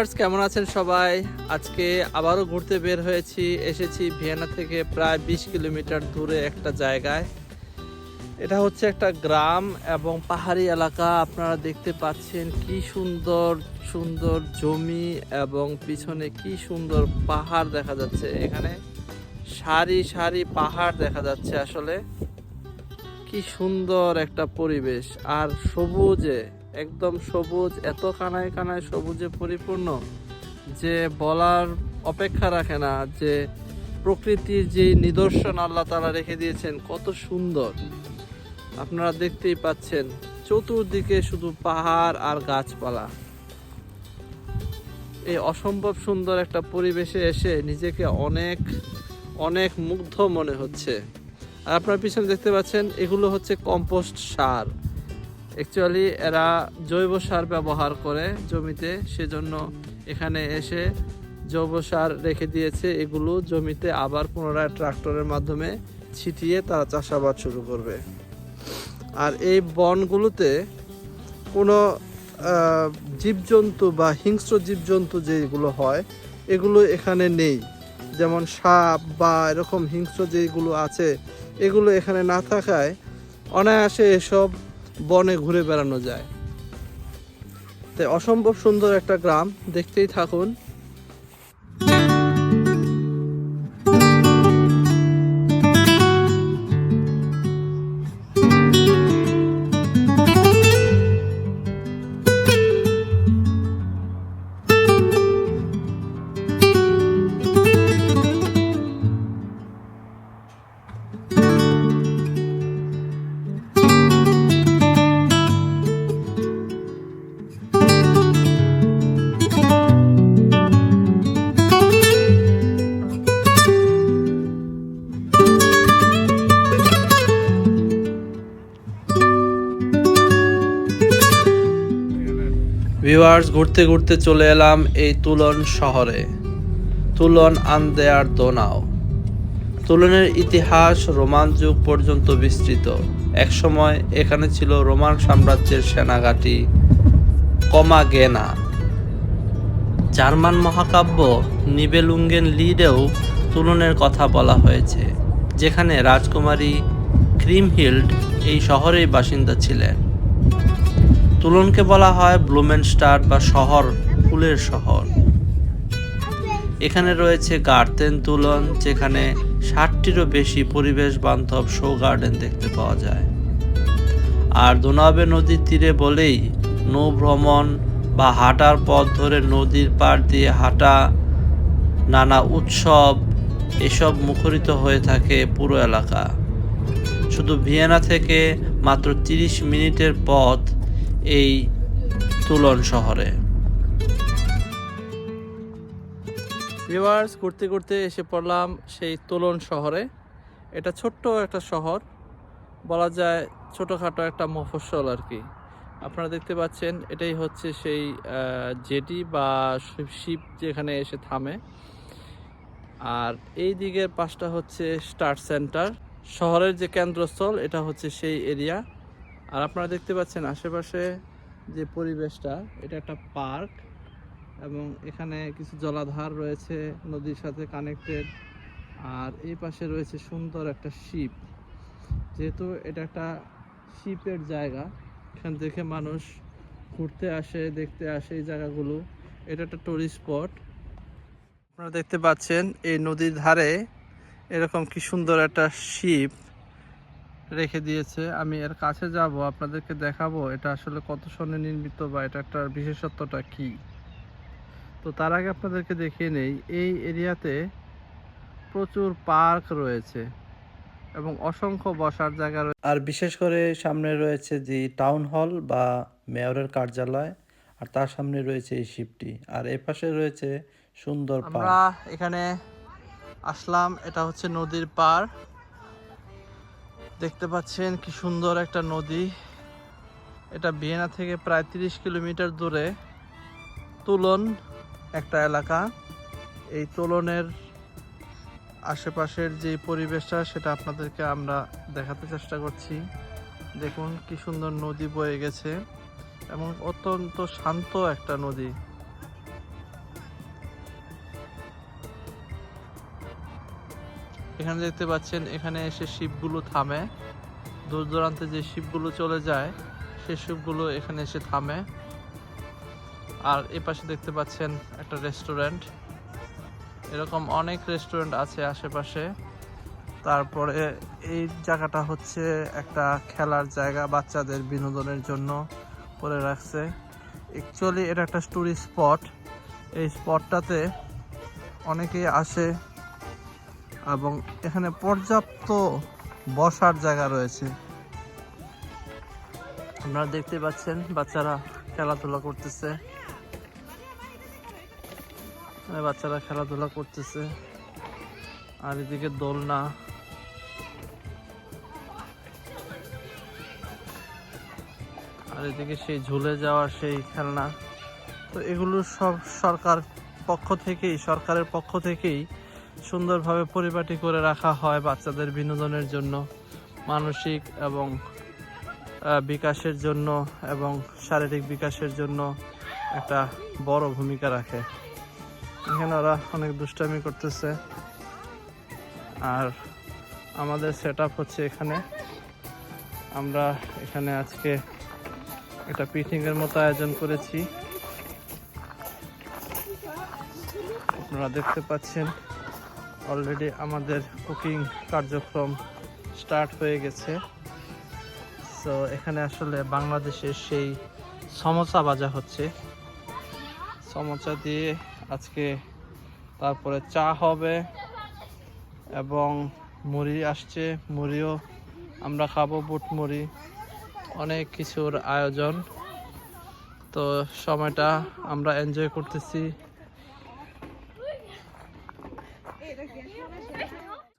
Viewers, কেমন আছেন সবাই? আজকে আবারও ঘুরতে বের হয়েছি, এসেছি ভিয়েনা থেকে প্রায় বিশ কিলোমিটার দূরে একটা জায়গায়। এটা হচ্ছে একটা গ্রাম এবং পাহাড়ি এলাকা। আপনারা দেখতে পাচ্ছেন কি সুন্দর সুন্দর জমি এবং পিছনে কি সুন্দর পাহাড় দেখা যাচ্ছে। এখানে সারি সারি পাহাড় দেখা যাচ্ছে আসলে। কি সুন্দর একটা পরিবেশ। আর সবুজে একদম সবুজ, এত কানায় কানায় সবুজে পরিপূর্ণ যে বলার অপেক্ষা রাখে না, যে প্রকৃতির যে নিদর্শন আল্লাহ তালা রেখে দিয়েছেন, কত সুন্দর। আপনারা দেখতেই পাচ্ছেন, চতুর্দিকে শুধু পাহাড় আর গাছপালা। এই অসম্ভব সুন্দর একটা পরিবেশে এসে নিজেকে অনেক অনেক মুগ্ধ মনে হচ্ছে। আর আপনার পিছনে দেখতে পাচ্ছেন, এগুলো হচ্ছে কম্পোস্ট সার। অ্যাকচুয়ালি এরা জৈব সার ব্যবহার করে জমিতে, সেজন্য এখানে এসে জৈব সার রেখে দিয়েছে। এগুলো জমিতে আবার পুনরায় ট্রাক্টরের মাধ্যমে ছিটিয়ে তারা চাষাবাদ শুরু করবে। আর এই বনগুলোতে কোনো জীবজন্তু বা হিংস্র জীবজন্তু যেগুলো হয়, এগুলো এখানে নেই। যেমন সাপ বা এরকম হিংস্র যেগুলো আছে, এগুলো এখানে না থাকায় অনায়াসে এসব বনে ঘুরে বেড়ানো যায়। তাই অসম্ভব সুন্দর একটা গ্রাম দেখতেই থাকুন। ভিউয়ার্স ঘুরতে ঘুরতে চলে এলাম এই তুলন শহরে। তুলন আন আর দোনাও তুলনের ইতিহাস রোমান যুগ পর্যন্ত বিস্তৃত। একসময় এখানে ছিল রোমান সাম্রাজ্যের সেনাঘাঁটি কমাগেনা। জার্মান মহাকাব্য নিবেলুঙ্গেন লিডেও তুলনের কথা বলা হয়েছে, যেখানে রাজকুমারী ক্রিমহিল্ড এই শহরেই বাসিন্দা ছিলেন। তুলনকে বলা হয় ব্লুমেনস্টার বা শহর, ফুলের শহর। এখানে রয়েছে গার্তেন তুলন, যেখানে ষাটটিরও বেশি পরিবেশ বান্ধব শো গার্ডেন দেখতে পাওয়া যায়। আর দোনাবে নদীর তীরে বলেই নৌ ভ্রমণ বা হাঁটার পথ ধরে নদীর পাড় দিয়ে হাঁটা, নানা উৎসব, এসব মুখরিত হয়ে থাকে পুরো এলাকা। শুধু ভিয়েনা থেকে মাত্র তিরিশ মিনিটের পথ এই তুলন শহরে। ভিউয়ার্স ঘুরতে ঘুরতে এসে পড়লাম সেই তুলন শহরে। এটা ছোট্ট একটা শহর, বলা যায় ছোটোখাটো একটা মফস্বল আর কি। আপনারা দেখতে পাচ্ছেন, এটাই হচ্ছে সেই জেটি বা শিপ যেখানে এসে থামে। আর এই দিকের পাশটা হচ্ছে স্টার সেন্টার। শহরের যে কেন্দ্রস্থল, এটা হচ্ছে সেই এরিয়া। আর আপনারা দেখতে পাচ্ছেন আশেপাশে যে পরিবেশটা, এটা একটা পার্ক এবং এখানে কিছু জলাধার রয়েছে, নদীর সাথে কানেক্টেড আর এই পাশে রয়েছে সুন্দর একটা শিপ। যেহেতু এটা একটা শিপের জায়গা, এখান থেকে মানুষ ঘুরতে আসে, দেখতে আসে এই জায়গাগুলো। এটা একটা টুরিস্ট স্পট আপনারা দেখতে পাচ্ছেন এই নদীর ধারে এরকম কি সুন্দর একটা শিপ। রেখে দিয়েছে। আমি এর কাছে যাব আপনাদেরকে দেখাবো এটা আসলে কত সনে নির্মিত বা এটা একটা বিশেষত্বটা কি। তো তার আগে আপনাদেরকে দেখিয়ে নেই এই এরিয়াতে প্রচুর পার্ক রয়েছে এবং অসংখ্য বসার জায়গা রয়েছে আর বিশেষ করে সামনে রয়েছে যে টাউন হল বা মেয়রের কার্যালয় আর তার সামনে রয়েছে এই শিপটি। আর এ পাশে রয়েছে সুন্দর আমরা এখানে আসলাম এটা হচ্ছে নদীর পার দেখতে পাচ্ছেন কি সুন্দর একটা নদী। এটা ভিয়েনা থেকে প্রায় তিরিশ কিলোমিটার দূরে তুলন একটা এলাকা। এই তুলনের আশেপাশের যে পরিবেশটা, সেটা আপনাদেরকে আমরা দেখাতে চেষ্টা করছি। দেখুন কি সুন্দর নদী বয়ে গেছে এবং অত্যন্ত শান্ত একটা নদী। এখানে দেখতে পাচ্ছেন, এখানে এসে শিপগুলো থামে। দূর দূরান্তে যে শিপগুলো চলে যায় সেই শিপগুলো এখানে এসে থামে। আর এ পাশে দেখতে পাচ্ছেন একটা রেস্টুরেন্ট। এরকম অনেক রেস্টুরেন্ট আছে আশেপাশে। তারপরে এই জায়গাটা হচ্ছে একটা খেলার জায়গা বাচ্চাদের বিনোদনের জন্য করে রাখছে। অ্যাকচুয়ালি এটা একটা টুরিস্ট স্পট এই স্পটটাতে অনেকেই আসে। এবং এখানে পর্যাপ্ত বসার জায়গা রয়েছে। আপনারা দেখতে পাচ্ছেন, বাচ্চারা খেলাধুলা করতেছে। বাচ্চারা খেলাধুলা করতেছে। আর এদিকে দোলনা। আর এদিকে সেই ঝুলে যাওয়ার সেই খেলনা। তো এগুলো সব সরকার পক্ষ থেকেই, সরকারের পক্ষ থেকেই সুন্দরভাবে পরিপাটি করে রাখা হয় বাচ্চাদের বিনোদনের জন্য, মানসিক এবং বিকাশের জন্য এবং শারীরিক বিকাশের জন্য একটা বড় ভূমিকা রাখে। এখানে ওরা অনেক দুষ্টামি করতেছে। আর আমাদের সেট হচ্ছে এখানে। আমরা এখানে আজকে একটা পিকনিকের মতো আয়োজন করেছি। আপনারা দেখতে পাচ্ছেন। অলরেডি আমাদের কুকিং কার্যক্রম স্টার্ট হয়ে গেছে। সো এখানে আসলে বাংলাদেশের সেই সমোসা ভাজা হচ্ছে। সমোসা দিয়ে আজকে তারপরে চা হবে এবং মুড়ি আসছে। মুড়িও আমরা খাব বুট মুড়ি। অনেক কিছুর আয়োজন। তো, সময়টা আমরা এনজয় করতেছি।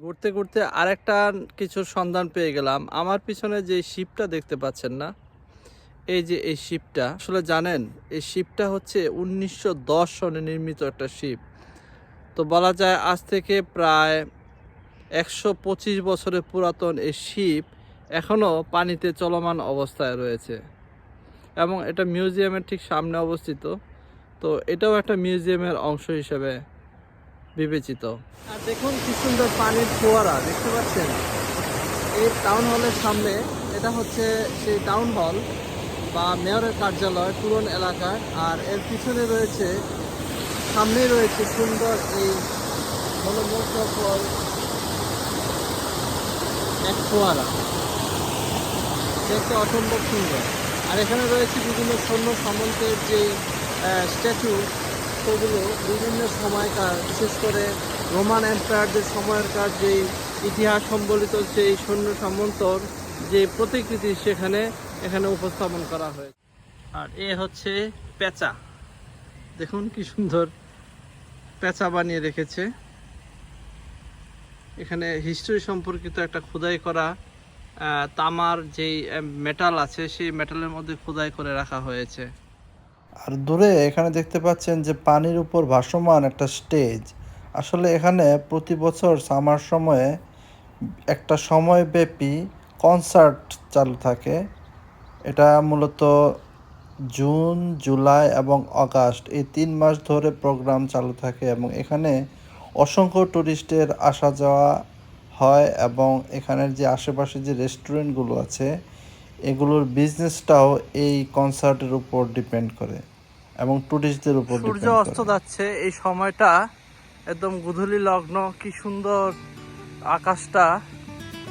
ঘুরতে ঘুরতে আরেকটা কিছুর সন্ধান পেয়ে গেলাম। আমার পিছনে যে শিপটা দেখতে পাচ্ছেন না, এই যে এই শিপটা, আসলে জানেন, এই শিপটা হচ্ছে উনিশশো দশ সনে নির্মিত একটা শিপ। তো বলা যায় আজ থেকে প্রায় একশো পঁচিশ বছরের পুরাতন এই শিপ এখনও পানিতে চলমান অবস্থায় রয়েছে। এবং এটা মিউজিয়ামের ঠিক সামনে অবস্থিত। তো এটাও একটা মিউজিয়ামের অংশ হিসেবে বিবেচিত। আর দেখুন কি সুন্দর পানির ফোয়ারা, দেখতে পাচ্ছেন? এই টাউন হলের সামনে, এটা হচ্ছে সেই টাউন হল বা মেয়রের কার্যালয়, পুরন এলাকার আর এর পিছনে রয়েছে সামনে রয়েছে সুন্দর এই মনোমুগ্ধকর এক ফোয়ারা। দেখতে অসম্ভব সুন্দর। আর এখানে রয়েছে বিভিন্ন সৈন্য সামন্তের যে স্ট্যাচু সেগুলো বিভিন্ন সময়কার বিশেষ করে রোমান এম্পায়ারদের সময়কার যে ইতিহাস সম্বলিত সেই সৈন্য সামন্তর যে প্রতিকৃতি সেখানে, এখানে উপস্থাপন করা হয়েছে। আর এ হচ্ছে পেঁচা। দেখুন কি সুন্দর পেঁচা বানিয়ে রেখেছে। এখানে হিস্ট্রি সম্পর্কিত একটা খোদাই করা তামার যেই মেটাল আছে, সেই মেটালের মধ্যে খোদাই করে রাখা হয়েছে। আর দূরে এখানে দেখতে পাচ্ছেন যে পানির উপর ভাসমান একটা স্টেজ। আসলে এখানে প্রতি বছর সামার সময়ে একটা সময়ব্যাপী কনসার্ট চালু থাকে। এটা মূলত জুন, জুলাই এবং অগাস্ট এই তিন মাস ধরে প্রোগ্রাম চালু থাকে এবং এখানে অসংখ্য টুরিস্টের আসা যাওয়া হয় এবং এখানের যে আশেপাশে যে রেস্টুরেন্টগুলো আছে এগুলোর বিজনেসটাও এই কনসার্টের উপর ডিপেন্ড করে এবং টুরিস্টদের উপর সূর্য অস্ত যাচ্ছে এই সময়টা একদম গুধূলি লগ্ন কি সুন্দর আকাশটা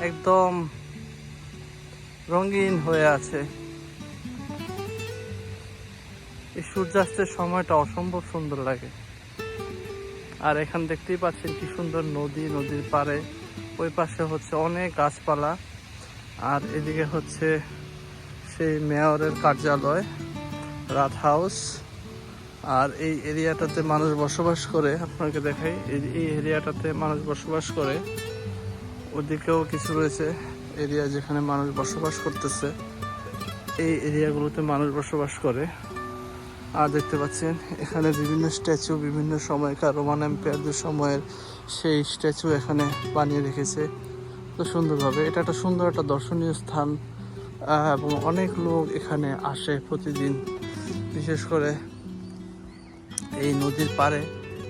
একদম রঙিন হয়ে আছে। এই সূর্যাস্তের সময়টা অসম্ভব সুন্দর লাগে। আর এখান দেখতেই পাচ্ছেন কি সুন্দর নদী নদীর পাড়ে। ওই পাশে হচ্ছে অনেক গাছপালা। আর এদিকে হচ্ছে সেই মেয়রের কার্যালয় রাত হাউস আর এই এরিয়াটাতে মানুষ বসবাস করে, আপনাকে দেখাই এই- এরিয়াটাতে মানুষ বসবাস করে। ওদিকেও কিছু রয়েছে এরিয়া যেখানে মানুষ বসবাস করতেছে। এই এরিয়াগুলোতে মানুষ বসবাস করে। আর দেখতে পাচ্ছেন, এখানে বিভিন্ন স্ট্যাচু, বিভিন্ন সময়কার রোমান এম্পায়ারদের সময়ের সেই স্ট্যাচু এখানে বানিয়ে রেখেছে। তো সুন্দরভাবে এটা একটা সুন্দর একটা দর্শনীয় স্থান এবং অনেক লোক এখানে আসে প্রতিদিন, বিশেষ করে এই নদীর পাড়ে।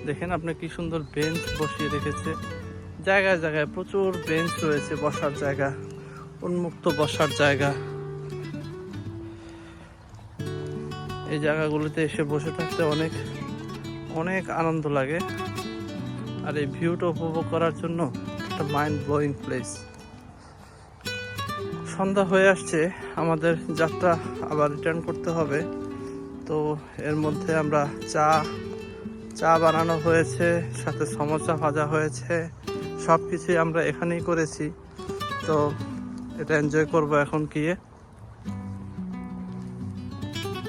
দেখেন আপনি কি সুন্দর বেঞ্চ বসিয়ে রেখেছে। জায়গায় জায়গায় প্রচুর বেঞ্চ রয়েছে বসার জায়গা, উন্মুক্ত বসার জায়গা। এই জায়গাগুলোতে এসে বসে থাকতে অনেক অনেক আনন্দ লাগে। আর এই ভিউটা উপভোগ করার জন্য একটা মাইন্ড ব্লোয়িং প্লেস সন্ধ্যা হয়ে আসছে, আমাদের যাত্রা আবার রিটার্ন করতে হবে। তো এর মধ্যে আমরা চা চা বানানো হয়েছে, সাথে সমোসা ভাজা হয়েছে সব কিছুই আমরা এখানেই করেছি। তো এটা এনজয় করব এখন গিয়ে।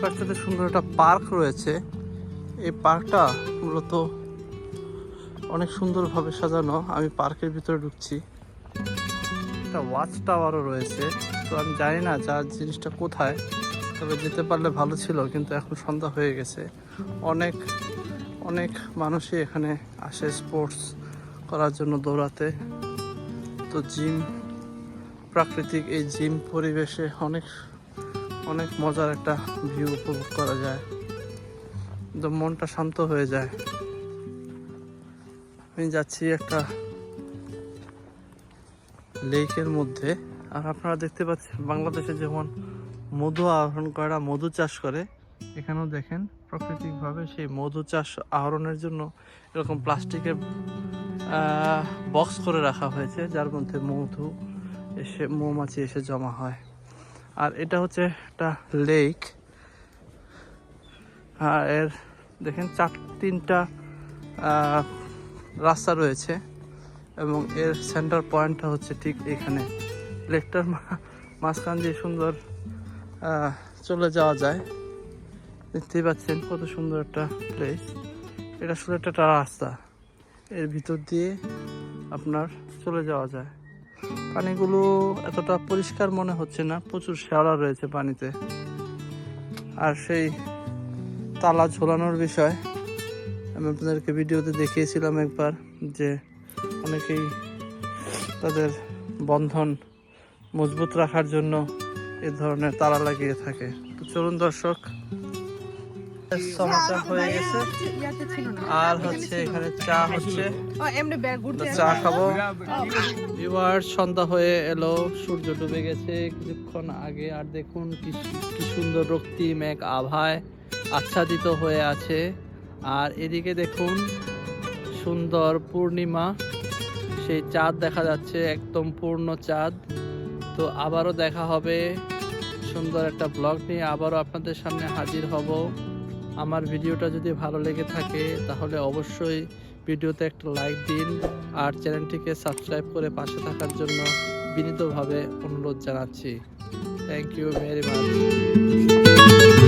পার্কটাতে সুন্দর একটা পার্ক রয়েছে। এই পার্কটা মূলত অনেক সুন্দরভাবে সাজানো। আমি পার্কের ভিতরে ঢুকছি। একটা ওয়াচ টাওয়ারও রয়েছে। তো আমি জানি না যার জিনিসটা কোথায়। তবে যেতে পারলে ভালো ছিল, কিন্তু এখন সন্ধ্যা হয়ে গেছে। অনেক অনেক মানুষই এখানে আসে স্পোর্টস করার জন্য দৌড়াতে। তো জিম প্রাকৃতিক এই জিম পরিবেশে অনেক অনেক মজার একটা ভিউ উপভোগ করা যায়। একদম মনটা শান্ত হয়ে যায়। আমি যাচ্ছি একটা লেকের মধ্যে। আর আপনারা দেখতে পাচ্ছেন বাংলাদেশে যেমন মধু আহরণ করা, মধু চাষ করে, এখানেও দেখেন প্রাকৃতিকভাবে সেই মধু চাষ আহরণের জন্য এরকম প্লাস্টিকের বক্স করে রাখা হয়েছে, যার মধ্যে মধু এসে, মৌমাছি এসে জমা হয়। আর এটা হচ্ছে একটা লেক। আর এর, দেখেন চার তিনটা রাস্তা রয়েছে এবং এর সেন্টার পয়েন্টটা হচ্ছে ঠিক এখানে। লেকটার মাঝখান দিয়ে সুন্দর চলে যাওয়া যায়। দেখতেই পাচ্ছেন কত সুন্দর একটা প্লেস এটা শুধু একটা রাস্তা। এর ভিতর দিয়ে আপনার চলে যাওয়া যায়। পানিগুলো এতটা পরিষ্কার মনে হচ্ছে না, প্রচুর শ্যাওলা রয়েছে পানিতে। আর সেই তালা ঝোলানোর বিষয় আমি আপনাদেরকে ভিডিওতে দেখিয়েছিলাম একবার যে অনেকেই তাদের বন্ধন মজবুত রাখার জন্য এ ধরনের তারা লাগিয়ে থাকে। তো চলুন দর্শক হয়ে গেছে। আর হচ্ছে এখানে চা হচ্ছে। চা খাব। ভিউয়ার সন্ধ্যা হয়ে এলো। সূর্য ডুবে গেছে কিছুক্ষণ আগে। আর দেখুন কি সুন্দর আভায় আচ্ছাদিত হয়ে আছে। আর এদিকে দেখুন সুন্দর পূর্ণিমা। সেই চাঁদ দেখা যাচ্ছে, একদম পূর্ণ চাঁদ। তো আবারও দেখা হবে সুন্দর একটা ব্লগ নিয়ে। আবারও আপনাদের সামনে হাজির হব। আমার ভিডিওটা যদি ভালো লেগে থাকে, তাহলে অবশ্যই ভিডিওতে একটা লাইক দিন আর চ্যানেলটিকে সাবস্ক্রাইব করে পাশে থাকার জন্য বিনীতভাবে অনুরোধ জানাচ্ছি। Thank you very much